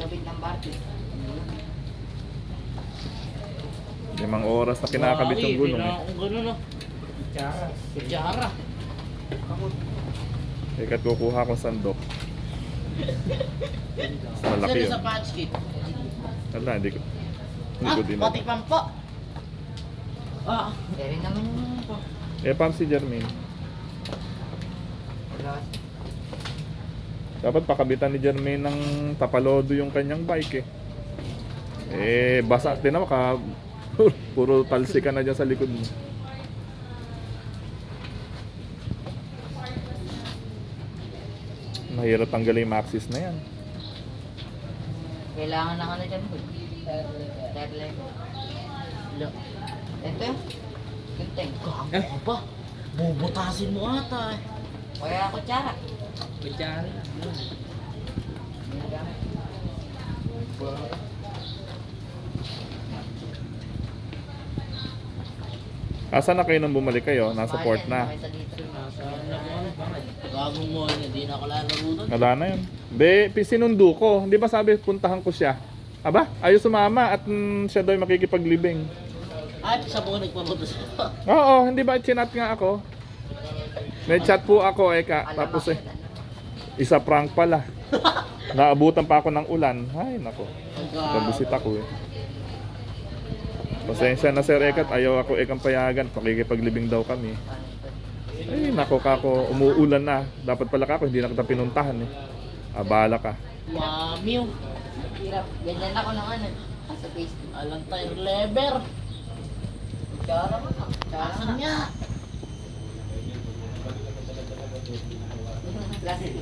Tabing ng barko. Limang oras na kinakabit yung gulong eh. Kung gano'n no. Tsara. Kutsara. Ikat kukuha ko sandok. Mas malaki yun. sa patch kit? Wala, hindi ko. Hindi Ah, ko din. patikpan po. Ah, Kaya rin naman yung po. Eh, Pam si Jermaine. Wala. Dapat pakabitan ni Jermaine ng tapalodo yung kanyang bike eh. Eh, basa. Tinan mo ka. Puro talsi ka na dyan sa likod mo. Mahirap tanggalin yung maxis na yan. Kailangan ng ano dyan po. Terle. lo. Ito. Ginteng. Gago ka pa. Bubutasin mo ata eh. Kaya ako tsara. Kutsara. Asa na kayo nang bumalik kayo? Nasa port na. Mo ano? Gago mo, hindi na ako lalaro doon. Wala na yun. Be, sinundo ko. Hindi ba sabi puntahan ko siya? Aba, ayaw sumama at mm, siya daw makikipaglibing. Ay, sa buong nagpapunta sa Oo, hindi ba chinat nga ako? May chat po ako eh ka. Tapos eh, isa prank pala. Naabutan pa ako ng ulan. Ay, nako. Nabusit ako eh. Pasensya na Sir Ekat, ayaw ako ekang payagan. Pakikipaglibing daw kami. Ay, nako kako, umuulan na. Dapat pala kako, hindi na kita pinuntahan eh. Abala ka. Mamiw. Hirap. Ganyan ako ano. Sa Facebook. Alang tayo lever. Tsara mo na. Tsara las de.